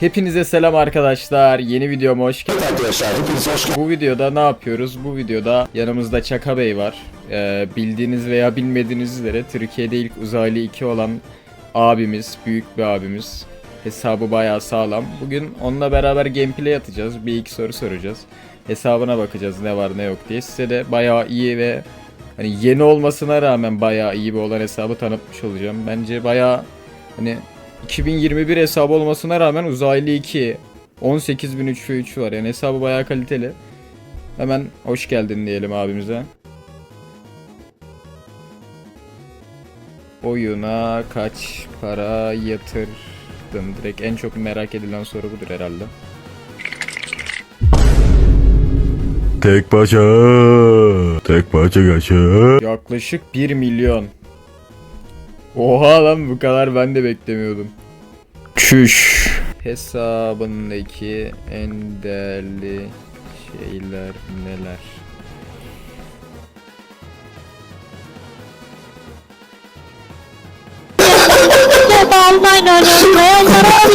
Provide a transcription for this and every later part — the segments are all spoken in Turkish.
Hepinize selam arkadaşlar. Yeni videoma hoş geldiniz. Bu videoda ne yapıyoruz? Bu videoda yanımızda Çaka Bey var. Ee, bildiğiniz veya bilmediğiniz üzere Türkiye'de ilk uzaylı 2 olan abimiz, büyük bir abimiz. Hesabı bayağı sağlam. Bugün onunla beraber gameplay atacağız. Bir iki soru soracağız. Hesabına bakacağız ne var ne yok diye. Size de bayağı iyi ve hani yeni olmasına rağmen bayağı iyi bir olan hesabı tanıtmış olacağım. Bence bayağı hani 2021 hesabı olmasına rağmen uzaylı 2 18003 ve 3 var yani hesabı bayağı kaliteli. Hemen hoş geldin diyelim abimize. Oyuna kaç para yatırdın? Direkt en çok merak edilen soru budur herhalde. Tek başa, tek başa kaça. Yaklaşık 1 milyon. Oha lan bu kadar ben de beklemiyordum. Çüş. Hesabındaki en değerli şeyler neler?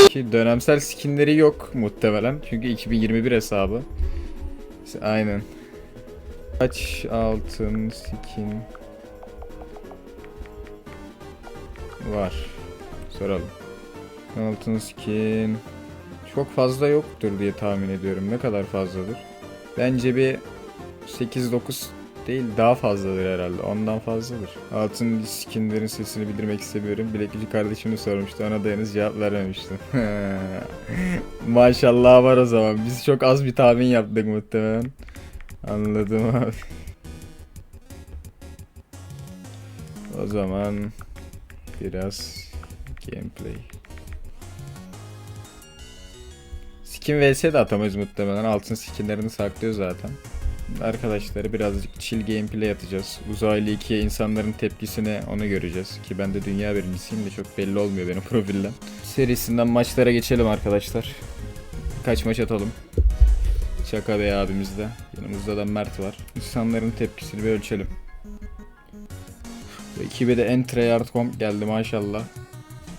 Ki dönemsel skinleri yok muhtemelen. Çünkü 2021 hesabı. Aynen. Kaç altın skin var? Soralım. Altın skin çok fazla yoktur diye tahmin ediyorum. Ne kadar fazladır? Bence bir 8-9 değil daha fazladır herhalde. Ondan fazladır. Altın skinlerin sesini bildirmek istemiyorum. Bileklici kardeşim de sormuştu. Ona da henüz cevap verememiştim. Maşallah var o zaman. Biz çok az bir tahmin yaptık muhtemelen. Anladım abi. O zaman biraz gameplay. Skin vs de atamayız muhtemelen. Altın skinlerini saklıyor zaten. Arkadaşları birazcık chill gameplay atacağız. Uzaylı 2'ye insanların tepkisini onu göreceğiz. Ki ben de dünya birincisiyim de çok belli olmuyor benim profilden. Serisinden maçlara geçelim arkadaşlar. Kaç maç atalım. Şaka Bey abimiz de. Yanımızda da Mert var. İnsanların tepkisini bir ölçelim. Ekibe de en tryhard comp geldi maşallah.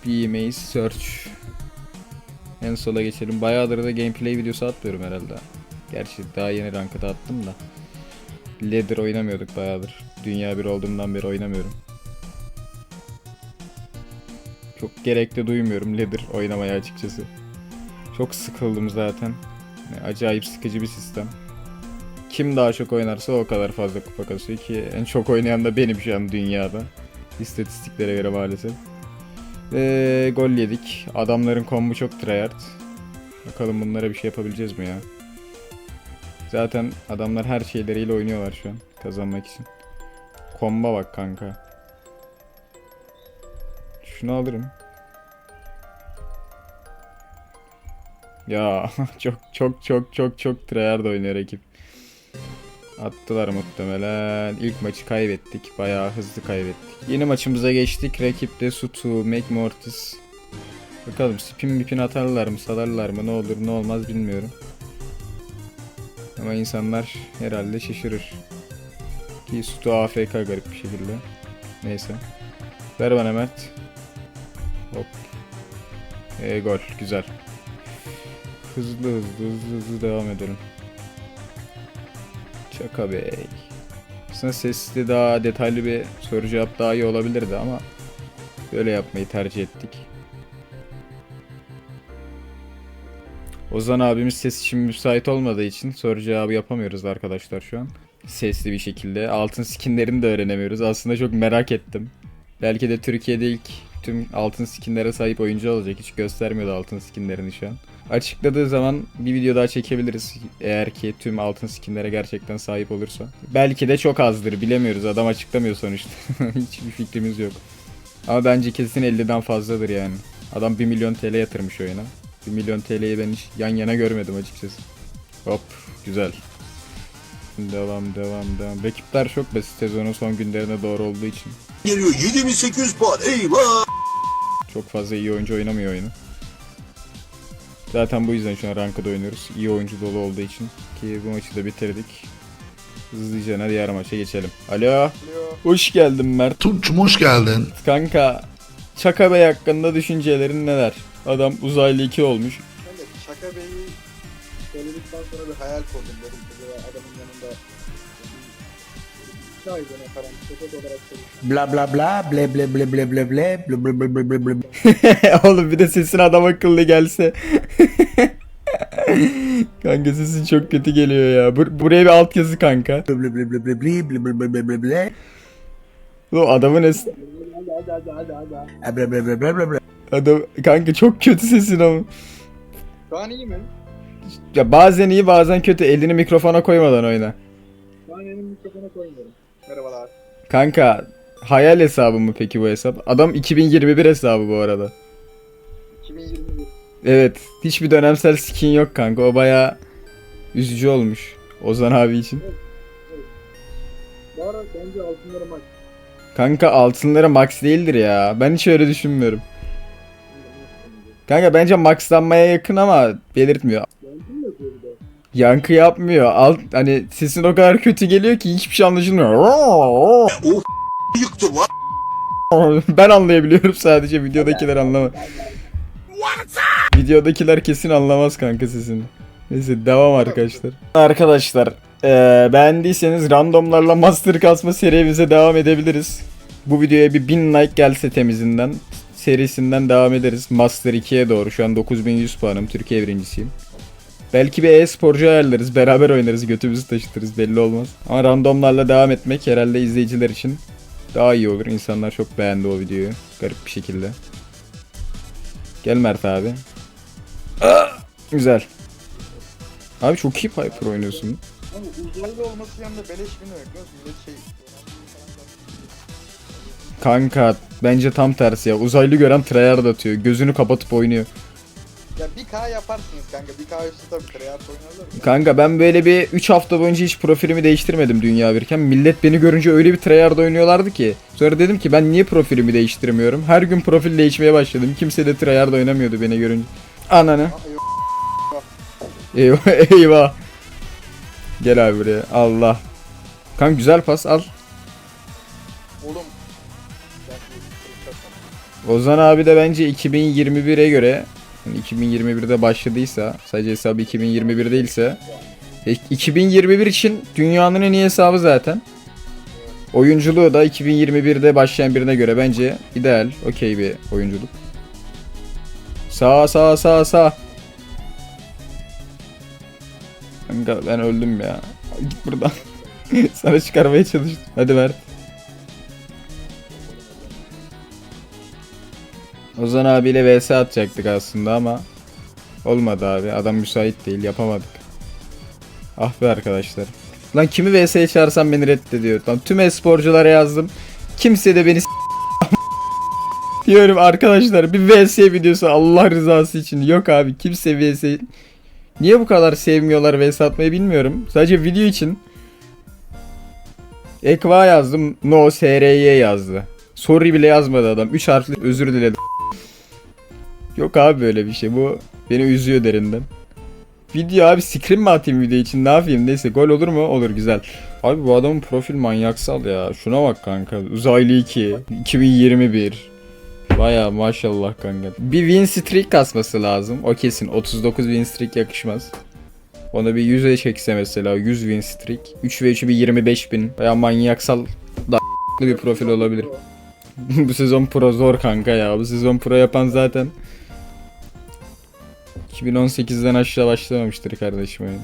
BMA Search. En sola geçelim. Bayağıdır da gameplay videosu atmıyorum herhalde. Gerçi daha yeni rankada attım da. Ladder oynamıyorduk bayağıdır. Dünya bir olduğumdan beri oynamıyorum. Çok gerekli duymuyorum Ladder oynamaya açıkçası. Çok sıkıldım zaten. Acayip sıkıcı bir sistem. Kim daha çok oynarsa o kadar fazla kupa kasıyor ki en çok oynayan da benim şu an dünyada. İstatistiklere göre maalesef. Ve gol yedik. Adamların kombu çok tryhard. Bakalım bunlara bir şey yapabileceğiz mi ya? Zaten adamlar her şeyleriyle oynuyorlar şu an kazanmak için. Komba bak kanka. Şunu alırım. Ya çok çok çok çok çok tryhard oynuyor ekip. Attılar muhtemelen. İlk maçı kaybettik. Bayağı hızlı kaybettik. Yeni maçımıza geçtik. Rakip de Sutu, McMortis. Bakalım spin mipin atarlar mı, salarlar mı, ne olur ne olmaz bilmiyorum. Ama insanlar herhalde şaşırır. Ki Sutu AFK garip bir şekilde. Neyse. Ver bana Mert. Hop. E gol. Güzel. Hızlı hızlı hızlı hızlı devam edelim. Çaka Bey. Aslında sesli daha detaylı bir soru cevap daha iyi olabilirdi ama böyle yapmayı tercih ettik. Ozan abimiz ses için müsait olmadığı için soru cevabı yapamıyoruz arkadaşlar şu an. Sesli bir şekilde. Altın skinlerini de öğrenemiyoruz. Aslında çok merak ettim. Belki de Türkiye'de ilk tüm altın skinlere sahip oyuncu olacak. Hiç göstermiyordu altın skinlerini şu an. Açıkladığı zaman bir video daha çekebiliriz. Eğer ki tüm altın skinlere gerçekten sahip olursa. Belki de çok azdır bilemiyoruz. Adam açıklamıyor sonuçta. Hiçbir fikrimiz yok. Ama bence kesin 50'den fazladır yani. Adam 1 milyon TL yatırmış oyuna. 1 milyon TL'yi ben hiç yan yana görmedim açıkçası. Hop güzel. Devam devam devam. Rakipler çok basit sezonun son günlerine doğru olduğu için. geliyor 7800 puan eyvah. Çok fazla iyi oyuncu oynamıyor oyunu. Zaten bu yüzden şu an ranked oynuyoruz. İyi oyuncu dolu olduğu için. Ki bu maçı da bitirdik. Hızlıca diğer maça geçelim. Alo. Hoş geldin Mert. Tunç'um hoş geldin. Kanka Çaka Bey hakkında düşüncelerin neler? Adam uzaylı 2 olmuş. Çaka Bey'i söyledikten sonra bir hayal kurdum dedim aylığına falan şirket olarak. Bla bla bla ble ble ble ble ble ble ble ble ble ble ble ble Oğlum bir de sesin adam akıllı gelse. kanka sesin çok kötü geliyor ya. Bur- buraya bir altyazı kanka. ble ble ble ble ble ble ble ble ble ble ble O adamın es Hadi hadi hadi hadi hadi. E ble ble ble ble ble ble adam kanka çok kötü sesin ama. Şu an iyi mi? Ya bazen iyi bazen kötü. Elini mikrofona koymadan oyna. Kanka hayal hesabı mı peki bu hesap? Adam 2021 hesabı bu arada. 2021. Evet. Hiçbir dönemsel skin yok kanka. O baya üzücü olmuş. Ozan abi için. Bu bence altınları maç. Kanka altınları max değildir ya. Ben hiç öyle düşünmüyorum. Kanka bence maxlanmaya yakın ama belirtmiyor. Yankı yapmıyor. Alt hani sesin o kadar kötü geliyor ki hiçbir şey anlaşılmıyor. Yıktı lan. ben anlayabiliyorum sadece videodakiler anlamaz. Videodakiler kesin anlamaz kanka sesini. Neyse devam arkadaşlar. Arkadaşlar eee, beğendiyseniz randomlarla master kasma serimize devam edebiliriz. Bu videoya bir 1000 like gelse temizinden serisinden devam ederiz. Master 2'ye doğru şu an 9100 puanım Türkiye birincisiyim. Belki bir e-sporcu ayarlarız beraber oynarız götümüzü taşıtırız belli olmaz. Ama randomlarla devam etmek herhalde izleyiciler için daha iyi olur. İnsanlar çok beğendi o videoyu. Garip bir şekilde. Gel Mert abi. Güzel. Abi çok iyi Piper oynuyorsun. Uzaylı olması yanında beleş mi? Millet şey... Kanka bence tam tersi ya. Uzaylı gören tryhard atıyor. Gözünü kapatıp oynuyor. Ya 1K yaparsınız kanka. 1K üstü tabii treyarch oynarlar. Kanka ben böyle bir 3 hafta boyunca hiç profilimi değiştirmedim dünya birken. Millet beni görünce öyle bir tryhard oynuyorlardı ki. Sonra dedim ki ben niye profilimi değiştirmiyorum? Her gün profil değişmeye başladım. Kimse de tryhard oynamıyordu beni görünce. Ananı. Yok. Eyvah eyvah. Gel abi buraya. Allah. Kanka güzel pas al. Oğlum. Bu- Ozan abi de bence 2021'e göre yani 2021'de başladıysa sadece hesabı 2021 değilse e, 2021 için dünyanın en iyi hesabı zaten. Oyunculuğu da 2021'de başlayan birine göre bence ideal, okey bir oyunculuk. Sağ sağ sağ sağ. Ben öldüm ya. Git buradan. Sana çıkarmaya çalıştım. Hadi ver. Ozan abiyle vs atacaktık aslında ama olmadı abi. Adam müsait değil yapamadık. Ah be arkadaşlar. Lan kimi vs'ye çağırsam beni reddediyor. Lan tüm e-sporculara yazdım. Kimse de beni diyorum arkadaşlar bir vs videosu Allah rızası için. Yok abi kimse vs Niye bu kadar sevmiyorlar vs atmayı bilmiyorum. Sadece video için. Ekva yazdım. No SRY yazdı. Sorry bile yazmadı adam. 3 harfli özür diledim. Yok abi böyle bir şey. Bu beni üzüyor derinden. Video abi screen mi atayım video için ne yapayım neyse gol olur mu? Olur güzel. Abi bu adamın profil manyaksal ya. Şuna bak kanka. Uzaylı 2. 2021. Baya maşallah kanka. Bir win streak kasması lazım. O kesin. 39 win streak yakışmaz. Ona bir 100'e çekse mesela 100 win streak. 3 ve 3'ü bir 25 bin. Baya manyaksal da bir profil olabilir. bu sezon pro zor kanka ya. Bu sezon pro yapan zaten 2018'den aşağı başlamamıştır kardeşim öyle.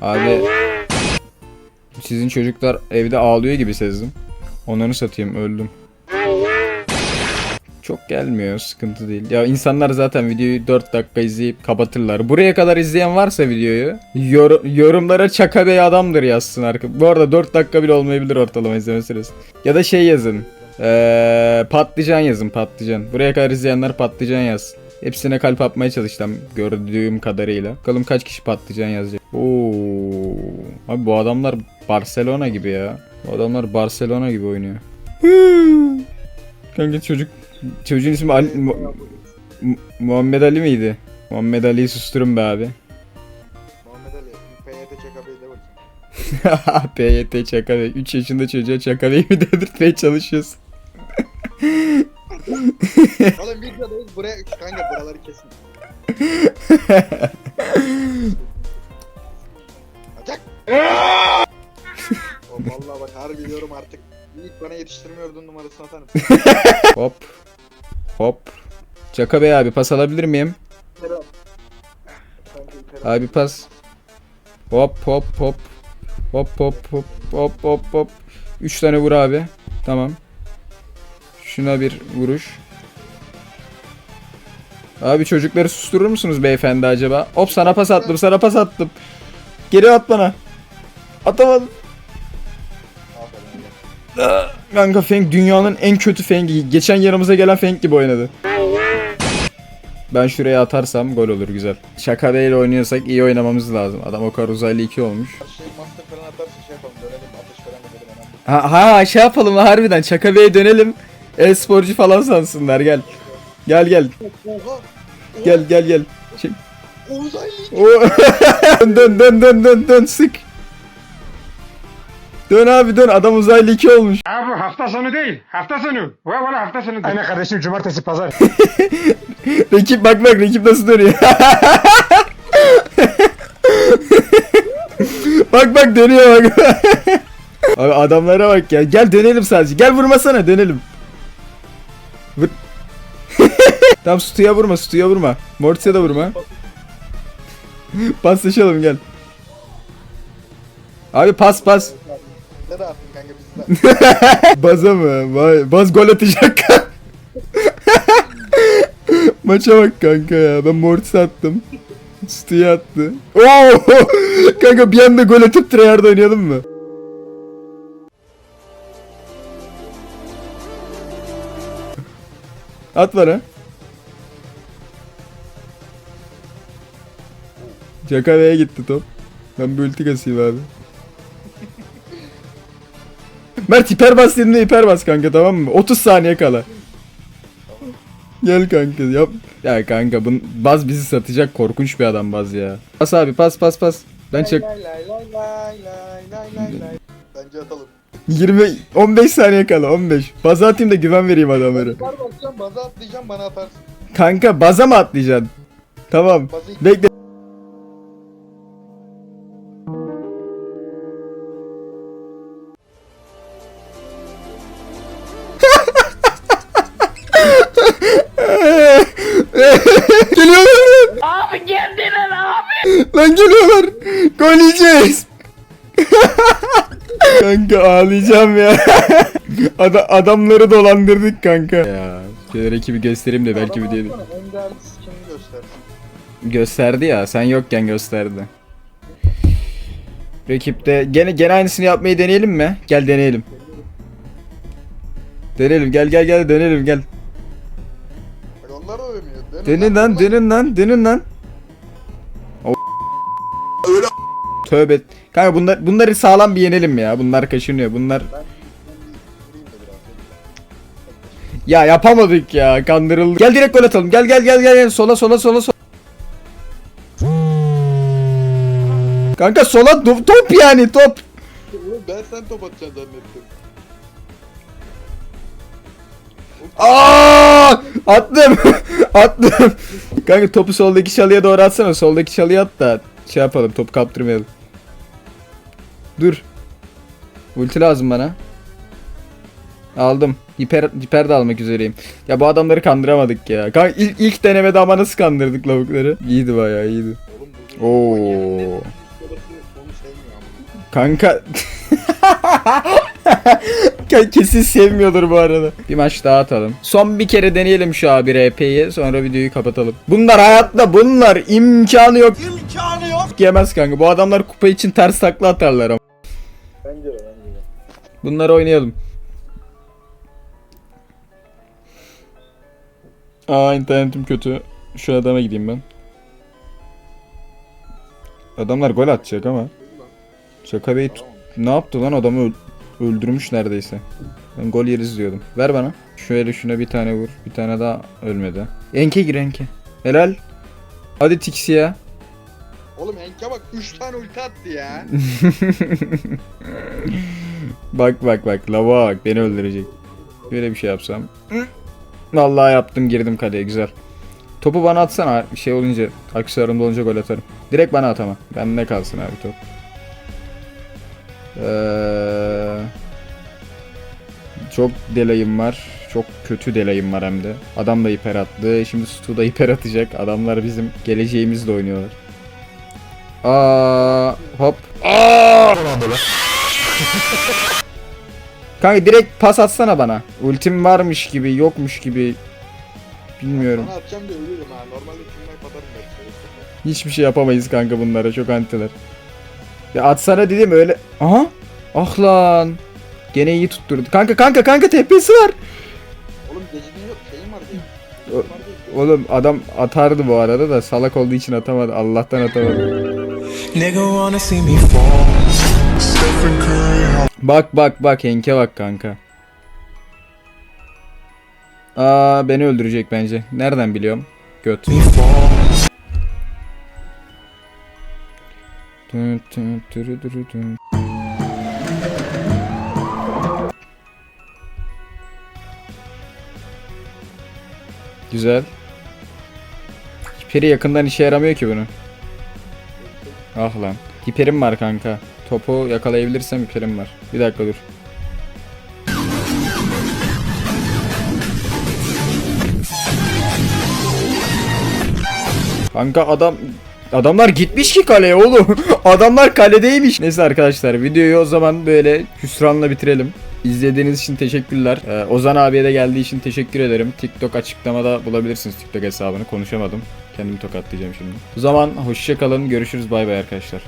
Abi sizin çocuklar evde ağlıyor gibi sezdim. Onları satayım öldüm. Çok gelmiyor sıkıntı değil. Ya insanlar zaten videoyu 4 dakika izleyip kapatırlar. Buraya kadar izleyen varsa videoyu yor- yorumlara Çaka Bey adamdır yazsın arka. Bu arada 4 dakika bile olmayabilir ortalama izleme süresi. Ya da şey yazın. Ee, patlıcan yazın patlıcan. Buraya kadar izleyenler patlıcan yazsın. Hepsine kalp atmaya çalıştım gördüğüm kadarıyla. Bakalım kaç kişi patlıcan yazacak. Oo. Abi bu adamlar Barcelona gibi ya. Bu adamlar Barcelona gibi oynuyor. Kanka çocuk çocuğun ismi Ali, Mu- Mu- Muhammed Ali miydi? Muhammed Ali'yi susturun be abi. Muhammed Ali. PYT Çaka Bey'de bakayım. PYT Çaka Bey. 3 yaşında çocuğa Çaka Bey mi dedirtmeye çalışıyorsun? Oğlum videodayız buraya kanka buraları kesin. Acak. Oğlum Vallahi bak harbi diyorum artık. İlk bana yetiştirmiyordun numarasını atar mısın? Hop. Hop. Çaka Bey abi pas alabilir miyim? Abi pas. Hop hop hop. Hop hop hop hop hop hop. 3 tane vur abi. Tamam. Şuna bir vuruş. Abi çocukları susturur musunuz beyefendi acaba? Hop sana pas attım sana pas attım. Geri at bana. Atamadım. Kanka Feng dünyanın en kötü Feng'i. Geçen yanımıza gelen Feng gibi oynadı. Ben şuraya atarsam gol olur güzel. Şaka değil oynuyorsak iyi oynamamız lazım. Adam o kadar uzaylı 2 olmuş. Şey master falan atarsa şey yapalım dönelim ateş falan edelim hemen. Ha, ha şey yapalım harbiden Şaka Bey'e dönelim. E-sporcu falan sansınlar gel. Gel gel. Oha! Gel gel gel. Şey- Uzaylı! O dön dön dön dön dön dön sık. Dön abi dön adam uzaylı 2 olmuş. Abi hafta sonu değil. Hafta sonu. Valla valla hafta sonu. Aynen kardeşim cumartesi pazar. Rakip bak bak rakip nasıl dönüyor. bak bak dönüyor bak. Abi adamlara bak ya. Gel dönelim sadece. Gel vurmasana dönelim. Tamam Stu'ya vurma Stu'ya vurma. Mortis'e de vurma. Paslaşalım gel. Abi pas pas. Baza mı? Vay, Baz gol atacak. Maça bak kanka ya. Ben Mortis attım. Stu'ya attı. Oo! kanka bir anda gol atıp tryhard oynayalım mı? At bana. Cakave'ye gitti top. Ben bir ulti kasayım abi. Mert hiper bas dediğimde hiper bas kanka tamam mı? 30 saniye kala. Gel kanka yap. Ya kanka bun, Baz bizi satacak korkunç bir adam Baz ya. Pas abi pas pas pas. Ben çek. Bence atalım. 20 15 saniye kala 15. Baz'a atayım da güven vereyim adamlara. Var bakacağım baza atlayacağım bana atarsın. Kanka baza mı atlayacaksın? Tamam. Bazı Bekle. geliyorlar. Abi geldiler abi. Lan geliyorlar. Gol yiyeceğiz. Kanka ağlayacağım ya. Ada- adamları dolandırdık kanka. Ya şöyle ekibi göstereyim de belki bir diyelim. En değerli skinini göstersin. Gösterdi ya sen yokken gösterdi. Rakipte gene gene aynısını yapmayı deneyelim mi? Gel deneyelim. Deneyelim gel gel gel deneyelim gel. Bak onlar da dönüyor. Denin lan denin lan denin lan. O- Öyle Tövbe. Kanka bunlar bunları sağlam bir yenelim ya. Bunlar kaşınıyor. Bunlar ya yapamadık ya. Kandırıldık. Gel direkt gol atalım. Gel gel gel gel gel. Sola sola sola sola. Kanka sola top yani top. Ben sen top atacaksın zannettim. Aa! Attım. Attım. Kanka topu soldaki çalıya doğru atsana. Soldaki çalıya at da şey yapalım. Topu kaptırmayalım. Dur. Ulti lazım bana. Aldım. Hiper, hiper de almak üzereyim. Ya bu adamları kandıramadık ya. Kanka ilk, ilk denemede ama nasıl kandırdık lavukları. İyiydi bayağı iyiydi. Oo. Kanka Kesin sevmiyordur bu arada. Bir maç daha atalım. Son bir kere deneyelim şu abi RP'yi sonra videoyu kapatalım. Bunlar hayatta bunlar imkanı yok. İmkanı yok. Yemez kanka bu adamlar kupa için ters takla atarlar ama. Bence de bence de. Bunları oynayalım. Aa internetim kötü. Şu adama gideyim ben. Adamlar gol atacak ama. Şaka Bey tut- ne yaptı lan adamı öl- öldürmüş neredeyse. Ben gol yeriz diyordum. Ver bana. Şöyle şuna bir tane vur. Bir tane daha ölmedi. Enke gir enke. Helal. Hadi Tixi ya. Oğlum Henk'e bak 3 tane ulti attı ya. Bak bak bak lava bak beni öldürecek. Böyle bir şey yapsam. Vallahi yaptım girdim kaleye güzel. Topu bana atsana şey olunca aksesuarımda olunca gol atarım. Direkt bana at ama. Bende kalsın abi top. Ee, çok delayım var. Çok kötü delayım var hem de. Adam da hiper attı. Şimdi Stu da hiper atacak. Adamlar bizim geleceğimizle oynuyorlar. Aa, hop. Aa! Kanka direkt pas atsana bana. Ultim varmış gibi, yokmuş gibi. Bilmiyorum. Sana atacağım da ölürüm ha. Normalde kimler atarım belki. Hiçbir şey yapamayız kanka bunlara. Çok antiler. Ya atsana dedim öyle. Aha. Ah lan. Gene iyi tutturdu. Kanka kanka kanka TP'si var. Oğlum gecinin yok şeyim var diye. O-. Oğlum adam atardı bu arada da salak olduğu için atamadı. Allah'tan atamadı. Bak bak bak Henk'e bak kanka. Aa beni öldürecek bence. Nereden biliyorum? Göt. Güzel. Hiperi yakından işe yaramıyor ki bunu. Ah lan. Hiperim var kanka. Topu yakalayabilirsem hiperim var. Bir dakika dur. Kanka adam Adamlar gitmiş ki kaleye oğlum. Adamlar kaledeymiş. Neyse arkadaşlar videoyu o zaman böyle hüsranla bitirelim. İzlediğiniz için teşekkürler. Ee, Ozan abiye de geldiği için teşekkür ederim. TikTok açıklamada bulabilirsiniz TikTok hesabını. Konuşamadım. Kendimi tokatlayacağım şimdi. O zaman hoşça kalın. Görüşürüz. Bay bay arkadaşlar.